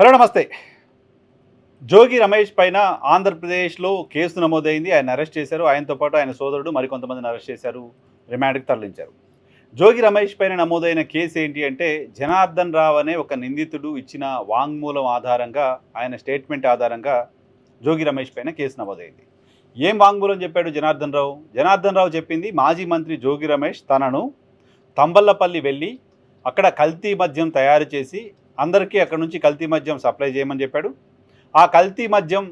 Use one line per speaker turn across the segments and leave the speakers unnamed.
Hello నమస్తే. జోగి రమేష్ పైన ఆంధ్రప్రదేశ్లో కేసు నమోదైంది. ఆయన అరెస్ట్ చేశారు. ఆయనతో పాటు ఆయన సోదరుడు మరికొంతమందిని అరెస్ట్ చేశారు. రిమాండ్కి తరలించారు. జోగి రమేష్ పైన నమోదైన కేసు ఏంటి అంటే జనార్దన్ రావు అనే ఒక నిందితుడు ఇచ్చిన వాంగ్మూలం ఆధారంగా ఆయన స్టేట్మెంట్ ఆధారంగా జోగి రమేష్ పైన కేసు నమోదైంది. ఏం వాంగ్మూలం చెప్పాడు జనార్దన్ రావు? జనార్దన్ రావు చెప్పింది మాజీ మంత్రి జోగి రమేష్ తనను తంబల్లపల్లి వెళ్ళి అక్కడ కల్తీ మద్యం తయారు చేసి అందరికీ అక్కడ నుంచి కల్తీ మద్యం సప్లై చేయమని చెప్పాడు. ఆ కల్తీ మద్యం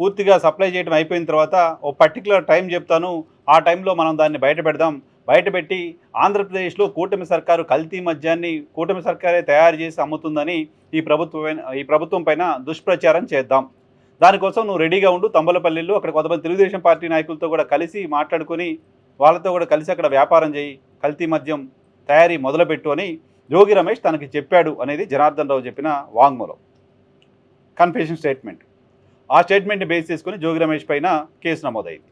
పూర్తిగా సప్లై చేయడం అయిపోయిన తర్వాత ఓ పర్టికులర్ టైం చెప్తాను. ఆ టైంలో మనం దాన్ని బయట పెడదాం. బయటపెట్టి ఆంధ్రప్రదేశ్లో కూటమి సర్కారు కల్తీ మద్యాన్ని కూటమి సర్కారే తయారు చేసి అమ్ముతుందని ఈ ప్రభుత్వం ఈ ప్రభుత్వం పైన దుష్ప్రచారం చేద్దాం. దానికోసం నువ్వు రెడీగా ఉండు. తంబలపల్లిలో అక్కడ కొంతమంది తెలుగుదేశం పార్టీ నాయకులతో కూడా కలిసి మాట్లాడుకొని వాళ్ళతో కూడా కలిసి అక్కడ వ్యాపారం చేయి. కల్తీ మద్యం తయారీ మొదలుపెట్టు అని జోగి రమేష్ తనకి చెప్పాడు అనేది జనార్దన్ రావు చెప్పిన వాంగ్మూలం. కన్ఫెషన్ స్టేట్మెంట్ ఆ స్టేట్మెంట్ని బేస్ చేసుకుని జోగి రమేష్ పైన కేసు నమోదైంది.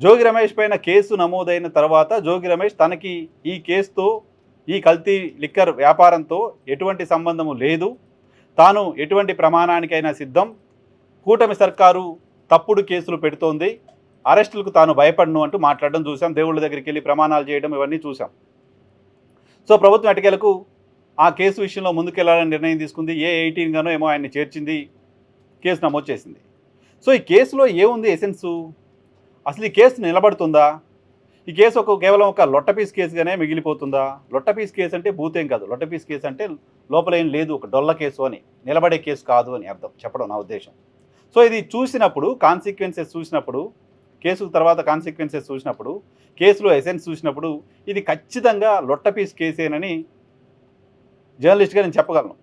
జోగి రమేష్ పైన కేసు నమోదైన తర్వాత జోగి రమేష్ తనకి ఈ కేసుతో ఈ కల్తీ లిక్కర్ వ్యాపారంతో ఎటువంటి సంబంధము లేదు. తాను ఎటువంటి ప్రమాణానికైనా సిద్ధం. కూటమి సర్కారు తప్పుడు కేసులు పెడుతోంది. అరెస్టులకు తాను భయపడను అంటూ మాట్లాడడం చూసాం దేవుళ్ళ దగ్గరికి వెళ్ళి ప్రమాణాలు చేయడం ఇవన్నీ చూసాం సో ప్రభుత్వం ఎటకేలకు ఆ కేసు విషయంలో ముందుకెళ్ళాలని నిర్ణయం తీసుకుంది. ఏ ఎయిటీన్ గానో ఏమో ఆయన్ని చేర్చింది. కేసు నమోదు చేసింది. సో ఈ కేసులో ఏముంది ఎసెన్సు? అసలు ఈ కేసు నిలబడుతుందా? ఈ కేసు ఒక కేవలం ఒక లొట్టపీస్ కేసుగానే మిగిలిపోతుందా? లొట్టపీస్ కేసు అంటే భూతేం కాదు. లొట్టపీస్ కేసు అంటే లోపల ఏం లేదు ఒక డొల్ల కేసు అని. నిలబడే కేసు కాదు అని అర్థం. చెప్పడం నా ఉద్దేశం. సో ఇది చూసినప్పుడు కాన్సిక్వెన్సెస్ చూసినప్పుడు కేసు తర్వాత కాన్సిక్వెన్సెస్ చూసినప్పుడు కేసులో ఎసెన్స్ చూసినప్పుడు ఇది ఖచ్చితంగా లొట్టపీస్ కేసేనని జర్నలిస్ట్గా నేను చెప్పగలను.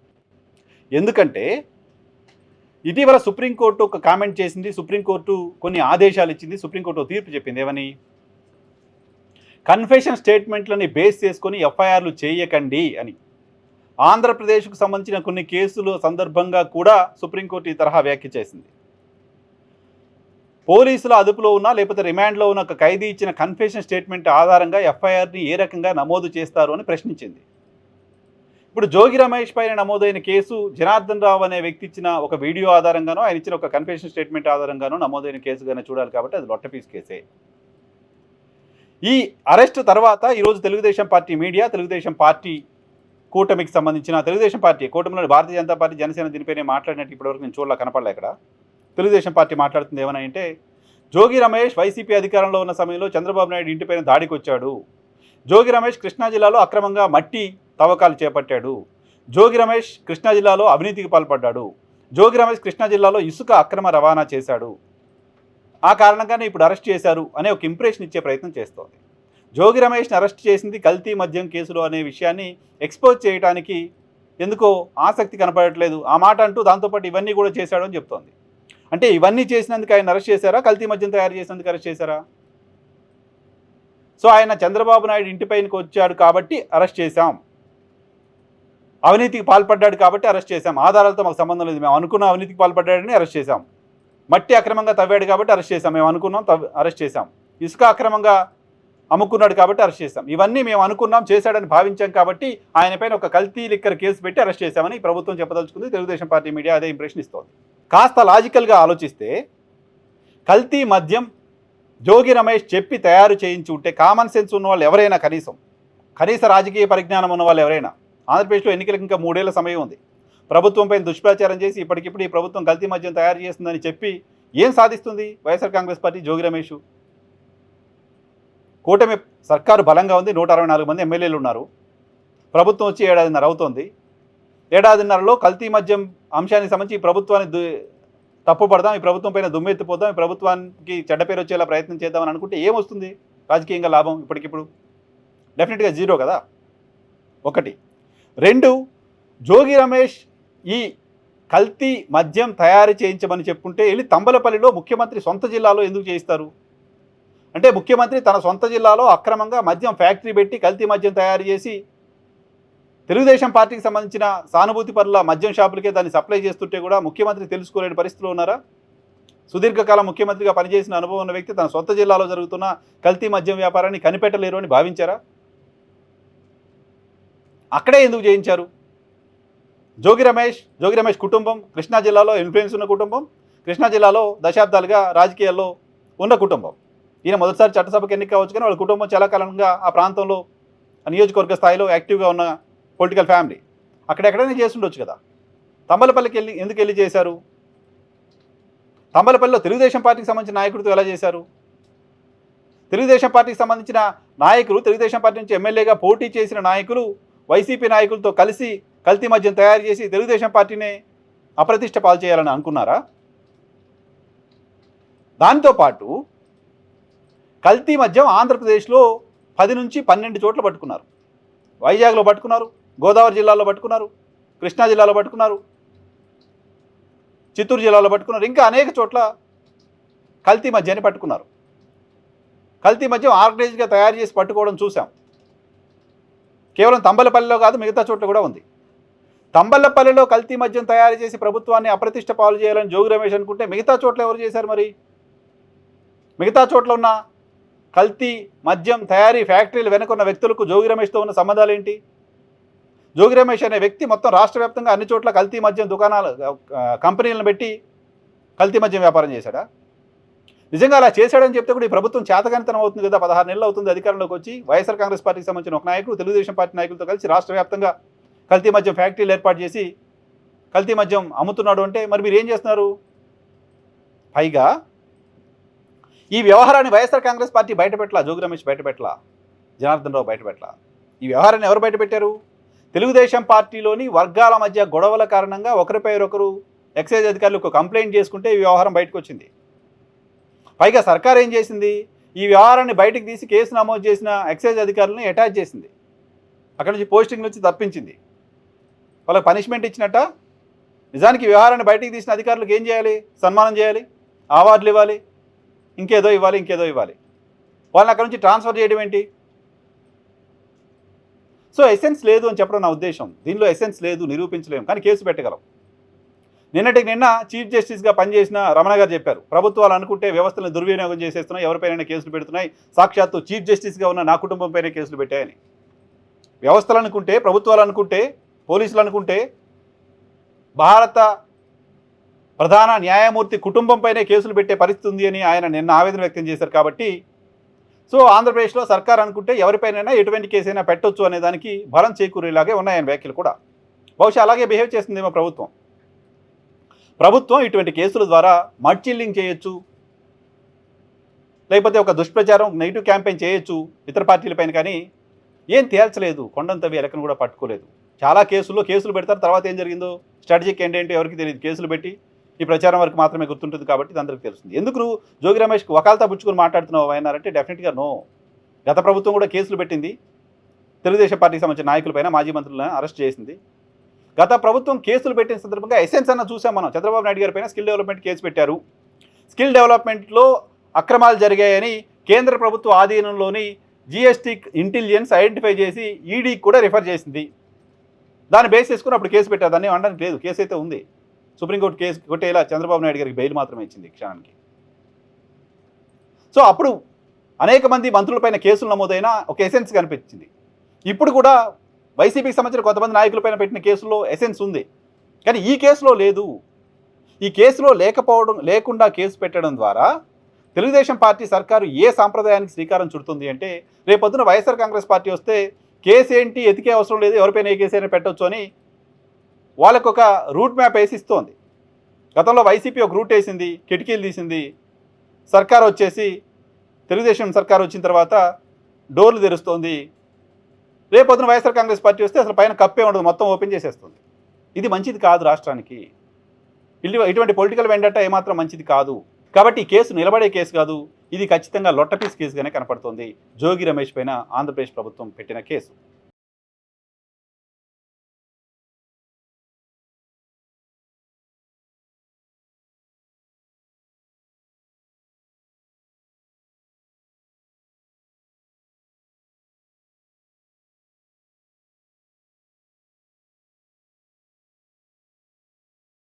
ఎందుకంటే ఇటీవల సుప్రీంకోర్టు ఒక కామెంట్ చేసింది సుప్రీంకోర్టు కొన్ని ఆదేశాలు ఇచ్చింది సుప్రీంకోర్టు తీర్పు చెప్పింది ఏమని? కన్ఫెషన్ స్టేట్మెంట్లని బేస్ చేసుకొని ఎఫ్ఐఆర్లు చేయకండి అని. ఆంధ్రప్రదేశ్కు సంబంధించిన కొన్ని కేసుల సందర్భంగా కూడా సుప్రీంకోర్టు ఈ తరహా వ్యాఖ్య చేసింది. పోలీసుల అదుపులో ఉన్న లేకపోతే రిమాండ్లో ఉన్న ఒక ఖైదీ ఇచ్చిన కన్ఫెషన్ స్టేట్మెంట్ ఆధారంగా ఎఫ్ఐఆర్ని ఏ రకంగా నమోదు చేస్తారు అని ప్రశ్నించింది. ఇప్పుడు జోగి రమేష్ పైన నమోదైన కేసు జనార్దన్ రావు అనే వ్యక్తి ఇచ్చిన ఒక వీడియో ఆధారంగానో ఆయన ఇచ్చిన ఒక కన్ఫెషన్ స్టేట్మెంట్ ఆధారంగానో నమోదైన కేసుగానే చూడాలి కాబట్టి అది లొట్టపీస్ కేసే. ఈ అరెస్ట్ తర్వాత ఈరోజు Telugu Desam Party media Telugu Desam Party కూటమికి సంబంధించిన తెలుగుదేశం పార్టీ కూటమిలోని భారతీయ జనతా పార్టీ జనసేన దీనిపైనే మాట్లాడినట్టు ఇప్పటివరకు నేను చూడాల కనపడలే ఇక్కడ. తెలుగుదేశం పార్టీ మాట్లాడుతుంది ఏమని అంటే జోగి రమేష్ వైసీపీ అధికారంలో ఉన్న సమయంలో చంద్రబాబు నాయుడు ఇంటిపైన దాడికి వచ్చాడు. జోగి రమేష్ కృష్ణా జిల్లాలో అక్రమంగా మట్టి తవ్వకాలు చేపట్టాడు. జోగి రమేష్ కృష్ణా జిల్లాలో అవినీతికి పాల్పడ్డాడు. జోగి రమేష్ కృష్ణా జిల్లాలో ఇసుక అక్రమ రవాణా చేశాడు. ఆ కారణంగానే ఇప్పుడు అరెస్ట్ చేశారు అనే ఒక ఇంప్రెషన్ ఇచ్చే ప్రయత్నం చేస్తోంది. జోగి రమేష్ని అరెస్ట్ చేసింది కల్తీ మద్యం కేసులో అనే విషయాన్ని ఎక్స్పోజ్ చేయడానికి ఎందుకో ఆసక్తి కనపడట్లేదు. ఆ మాట అంటూ దాంతోపాటు ఇవన్నీ కూడా చేశాడు అని చెప్తోంది. అంటే ఇవన్నీ చేసినందుకు ఆయన అరెస్ట్ చేశారా? కల్తీ మద్యం తయారు చేసినందుకు అరెస్ట్ చేశారా? సో ఆయన చంద్రబాబు నాయుడు ఇంటిపైనకి వచ్చాడు కాబట్టి అరెస్ట్ చేశాం. అవినీతికి పాల్పడ్డాడు కాబట్టి అరెస్ట్ చేశాం. ఆధారాలతో మాకు సంబంధం లేదు. మేము అనుకున్న అవినీతికి పాల్పడ్డాడని అరెస్ట్ చేశాం. మట్టి అక్రమంగా తవ్వాడు కాబట్టి అరెస్ట్ చేశాం. మేము అనుకున్నాం అరెస్ట్ చేశాం. ఇసుక అక్రమంగా అమ్ముకున్నాడు కాబట్టి అరెస్ట్ చేశాం. ఇవన్నీ మేము అనుకున్నాం చేశాడని భావించాం కాబట్టి ఆయనపైన ఒక కల్తీ లిక్కర్ కేసు పెట్టి అరెస్ట్ చేశామని ప్రభుత్వం చెప్పదలుచుకుంది. తెలుగుదేశం పార్టీ మీడియా అదే ఇంప్రెషన్ ఇస్తోంది. కాస్త లాజికల్గా ఆలోచిస్తే కల్తీ మద్యం జోగి రమేష్ చెప్పి తయారు చేయించి ఉంటే కామన్ సెన్స్ ఉన్న వాళ్ళు ఎవరైనా కనీసం కనీస రాజకీయ పరిజ్ఞానం ఉన్న వాళ్ళు ఎవరైనా ఆంధ్రప్రదేశ్లో ఎన్నికలకు ఇంకా మూడేళ్ళ సమయం ఉంది. ప్రభుత్వంపై దుష్ప్రచారం చేసి ఇప్పటికిప్పుడు ఈ ప్రభుత్వం కల్తీ మద్యం తయారు చేస్తుందని చెప్పి ఏం సాధిస్తుంది YSR Congress party Jogi Ramesh? కూటమి సర్కారు బలంగా ఉంది నూట అరవై నాలుగు మంది ఎమ్మెల్యేలు ఉన్నారు. ప్రభుత్వం వచ్చి ఏడాదిన్నర అవుతోంది. ఏడాదిన్నరలో కల్తీ మద్యం అంశానికి సంబంధించి ఈ ప్రభుత్వాన్ని దు తప్పుపడదాం ఈ ప్రభుత్వం పైన దుమ్మెత్తిపోదాం ఈ ప్రభుత్వానికి చెడ్డ పేరు వచ్చేలా ప్రయత్నం చేద్దామని అనుకుంటే ఏమొస్తుంది? రాజకీయంగా లాభం ఇప్పటికిప్పుడు? డెఫినెట్గా జీరో కదా? ఒకటి. రెండు జోగి రమేష్ ఈ కల్తీ మద్యం తయారు చేయించమని చెప్పుంటే వెళ్ళి తంబలపల్లిలో ముఖ్యమంత్రి సొంత జిల్లాలో ఎందుకు చేయిస్తారు? అంటే ముఖ్యమంత్రి తన సొంత జిల్లాలో అక్రమంగా మద్యం ఫ్యాక్టరీ పెట్టి కల్తీ మద్యం తయారు చేసి తెలుగుదేశం పార్టీకి సంబంధించిన సానుభూతి పరుల మద్యం షాపులకే దాన్ని సప్లై చేస్తుంటే కూడా ముఖ్యమంత్రి తెలుసుకోలేని పరిస్థితిలో ఉన్నారా? సుదీర్ఘకాలం ముఖ్యమంత్రిగా పనిచేసిన అనుభవం ఉన్న వ్యక్తి తన సొంత జిల్లాలో జరుగుతున్న కల్తీ మద్యం వ్యాపారాన్ని కనిపెట్టలేరు అని భావించారా? అక్కడే ఎందుకు చేయించారు జోగి రమేష్ జోగి రమేష్ కుటుంబం కృష్ణా జిల్లాలో ఇన్ఫ్లుయెన్స్ ఉన్న కుటుంబం కృష్ణా జిల్లాలో దశాబ్దాలుగా రాజకీయాల్లో ఉన్న కుటుంబం. ఈయన మొదటిసారి చట్టసభకు ఎన్నిక కావచ్చు కానీ వాళ్ళ కుటుంబం చాలా కాలంగా ఆ ప్రాంతంలో నియోజకవర్గ స్థాయిలో యాక్టివ్గా ఉన్న పొలిటికల్ ఫ్యామిలీ అక్కడెక్కడైనా చేస్తుండొచ్చు కదా. తంబలపల్లికి వెళ్ళి ఎందుకు వెళ్ళి చేశారు? తంబలపల్లిలో తెలుగుదేశం పార్టీకి సంబంధించిన నాయకుడితో ఎలా చేశారు? తెలుగుదేశం పార్టీకి సంబంధించిన నాయకులు తెలుగుదేశం పార్టీ నుంచి ఎమ్మెల్యేగా పోటీ చేసిన నాయకులు వైసీపీ నాయకులతో కలిసి కల్తీ మద్యం తయారు చేసి తెలుగుదేశం పార్టీని అప్రతిష్ట పాలు చేయాలని అనుకున్నారా? దాంతోపాటు కల్తీ మద్యం ఆంధ్రప్రదేశ్లో పది నుంచి పన్నెండు చోట్ల పట్టుకున్నారు. వైజాగ్లో పట్టుకున్నారు. గోదావరి జిల్లాలో పట్టుకున్నారు కృష్ణా జిల్లాలో పట్టుకున్నారు చిత్తూరు జిల్లాలో పట్టుకున్నారు ఇంకా అనేక చోట్ల కల్తీ మద్యాన్ని పట్టుకున్నారు. కల్తీ మద్యం ఆర్గనైజ్గా తయారు చేసి పట్టుకోవడం చూసాం. కేవలం తంబలపల్లిలో కాదు మిగతా చోట్ల కూడా ఉంది. తంబలపల్లిలో కల్తీ మద్యం తయారు చేసి ప్రభుత్వాన్ని అప్రతిష్ట పాలు చేయాలని జోగి రమేష్ అనుకుంటే మిగతా చోట్ల ఎవరు చేశారు మరి? మిగతా చోట్ల ఉన్న కల్తీ మద్యం తయారీ ఫ్యాక్టరీలు వెనుకున్న వ్యక్తులకు జోగి రమేష్తో ఉన్న సంబంధాలు ఏంటి? జోగి రమేష్ అనే వ్యక్తి మొత్తం రాష్ట్ర వ్యాప్తంగా అన్ని చోట్ల కల్తీ మద్యం దుకాణాలు కంపెనీలను పెట్టి కల్తీ మద్యం వ్యాపారం చేశాడా? నిజంగా అలా చేశాడని చెప్తే కూడా ఈ ప్రభుత్వం చేతకానితనం అవుతుంది కదా? పదహారు నెలలు అవుతుంది అధికారంలోకి వచ్చి వైఎస్ఆర్ కాంగ్రెస్ పార్టీకి సంబంధించిన ఒక నాయకుడు తెలుగుదేశం పార్టీ నాయకులతో కలిసి రాష్ట్ర వ్యాప్తంగా కల్తీ మద్యం ఫ్యాక్టరీలు ఏర్పాటు చేసి కల్తీ మద్యం అమ్ముతున్నాడు అంటే మరి మీరు ఏం చేస్తున్నారు? పైగా ఈ వ్యవహారాన్ని వైఎస్ఆర్ కాంగ్రెస్ పార్టీ బయటపెట్టలా? జోగి రమేష్ బయటపెట్టలా? జనార్దన్ రావు బయటపెట్టలా? ఈ వ్యవహారాన్ని ఎవరు బయటపెట్టారు? తెలుగుదేశం పార్టీలోని వర్గాల మధ్య గొడవల కారణంగా ఒకరిపై ఒకరు ఎక్సైజ్ అధికారులు ఒక కంప్లైంట్ చేసుకుంటే ఈ వ్యవహారం బయటకు వచ్చింది పైగా సర్కార్ ఏం చేసింది? ఈ వ్యవహారాన్ని బయటకు తీసి కేసు నమోదు చేసిన ఎక్సైజ్ అధికారులను అటాచ్ చేసింది. అక్కడ నుంచి పోస్టింగ్ నుంచి తప్పించింది. వాళ్ళకి పనిష్మెంట్ ఇచ్చినట్ట? నిజానికి వ్యవహారాన్ని బయటకు తీసిన అధికారులకు ఏం చేయాలి? సన్మానం చేయాలి? అవార్డులు ఇవ్వాలి? ఇంకేదో ఇవ్వాలి ఇంకేదో ఇవ్వాలి. వాళ్ళని అక్కడ నుంచి ట్రాన్స్ఫర్ చేయడం ఏంటి? సో ఎసెన్స్ లేదు అని చెప్పడం నా ఉద్దేశం. దీనిలో ఎసెన్స్ లేదు నిరూపించలేము. కానీ కేసు పెట్టగలం. నిన్నటికి నిన్న చీఫ్ జస్టిస్గా పనిచేసిన రమణ గారు చెప్పారు. ప్రభుత్వాలు అనుకుంటే వ్యవస్థలను దుర్వినియోగం చేసేస్తున్నాయి ఎవరిపైన కేసులు పెడుతున్నాయి. సాక్షాత్తు చీఫ్ జస్టిస్గా ఉన్న నా కుటుంబంపైనే కేసులు పెట్టాయని. వ్యవస్థలు అనుకుంటే ప్రభుత్వాలు అనుకుంటే పోలీసులు అనుకుంటే భారత ప్రధాన న్యాయమూర్తి కుటుంబంపైనే కేసులు పెట్టే పరిస్థితి ఉంది అని ఆయన నిన్న ఆవేదన వ్యక్తం చేశారు కాబట్టి సో ఆంధ్రప్రదేశ్లో సర్కార్ అనుకుంటే ఎవరిపైనైనా ఎటువంటి కేసు అయినా పెట్టొచ్చు అనే దానికి బలం చేకూరేలాగే ఉన్నాయని వ్యాఖ్యలు కూడా. బహుశా అలాగే బిహేవ్ చేస్తుందేమో ప్రభుత్వం. ప్రభుత్వం ఇటువంటి కేసుల ద్వారా మడ్చిల్లింగ్ చేయొచ్చు. లేకపోతే ఒక దుష్ప్రచారం నెగిటివ్ క్యాంపెయిన్ చేయొచ్చు ఇతర పార్టీలపైన కానీ ఏం తేల్చలేదు. కొండంతవి ఎలకను కూడా పట్టుకోలేదు. చాలా కేసుల్లో కేసులు పెడతారు తర్వాత ఏం జరిగిందో? స్ట్రాటజిక్ ఏంటంటే ఎవరికి తెలియదు. కేసులు పెట్టి ఈ ప్రచారం వరకు మాత్రమే గుర్తుంటుంది కాబట్టి ఇది అందరికీ తెలుస్తుంది. ఎందుకు జోగి రమేష్కి వకాల్తా పుచ్చుకుని మాట్లాడుతున్నావు అన్నారంటే డెఫినెట్గా నో గత ప్రభుత్వం కూడా కేసులు పెట్టింది. తెలుగుదేశం పార్టీకి సంబంధించిన నాయకులపైన మాజీ మంత్రులను అరెస్ట్ చేసింది. గత ప్రభుత్వం కేసులు పెట్టిన సందర్భంగా ఎసెన్స్ అన్న చూసాం మనం. చంద్రబాబు నాయుడు గారి పైన స్కిల్ డెవలప్మెంట్ కేసు పెట్టారు. స్కిల్ డెవలప్మెంట్లో అక్రమాలు జరిగాయని కేంద్ర ప్రభుత్వ ఆధీనంలోని జిఎస్టీ ఇంటెలిజెన్స్ ఐడెంటిఫై చేసి ఈడీకి కూడా రిఫర్ చేసింది. దాన్ని బేస్ చేసుకుని అప్పుడు కేసు పెట్టారు. దాన్ని అనడానికి లేదు. కేసు అయితే ఉంది. సుప్రీంకోర్టు కేసు కొట్టేలా చంద్రబాబు నాయుడు గారికి బెయిల్ మాత్రమే ఇచ్చింది క్షణానికి. సో అప్పుడు అనేక మంది మంత్రులపైన కేసులు నమోదైన ఒక ఎసెన్స్ కనిపించింది. ఇప్పుడు కూడా వైసీపీకి సంబంధించిన కొంతమంది నాయకులపైన పెట్టిన కేసులో ఎసెన్స్ ఉంది. కానీ ఈ కేసులో లేదు. ఈ కేసులో లేకపోవడం లేకుండా కేసు పెట్టడం ద్వారా తెలుగుదేశం పార్టీ సర్కారు ఏ సాంప్రదాయానికి శ్రీకారం చుడుతుంది అంటే రేపొద్దున వైఎస్ఆర్ కాంగ్రెస్ పార్టీ వస్తే కేసు ఏంటి ఎతికే అవసరం లేదు ఎవరిపైన ఏ కేసు అయినా పెట్టవచ్చు అని వాళ్ళకు ఒక రూట్ మ్యాప్ వేసి ఇస్తోంది. గతంలో వైసీపీ ఒక రూట్ వేసింది కిటికీలు తీసింది. సర్కార్ వచ్చేసి తెలుగుదేశం సర్కార్ వచ్చిన తర్వాత డోర్లు తెరుస్తోంది. రేపొద్దున వైఎస్ఆర్ కాంగ్రెస్ పార్టీ వస్తే అసలు పైన కప్పే ఉండదు మొత్తం ఓపెన్ చేసేస్తుంది. ఇది మంచిది కాదు రాష్ట్రానికి. ఇల్లు ఇటువంటి పొలిటికల్ వెండట ఏమాత్రం మంచిది కాదు. కాబట్టి ఈ కేసు నిలబడే కేసు కాదు. ఇది ఖచ్చితంగా లొట్టపీస్ కేసుగానే కనపడుతోంది. జోగి రమేష్ పైన ఆంధ్రప్రదేశ్ ప్రభుత్వం పెట్టిన కేసు.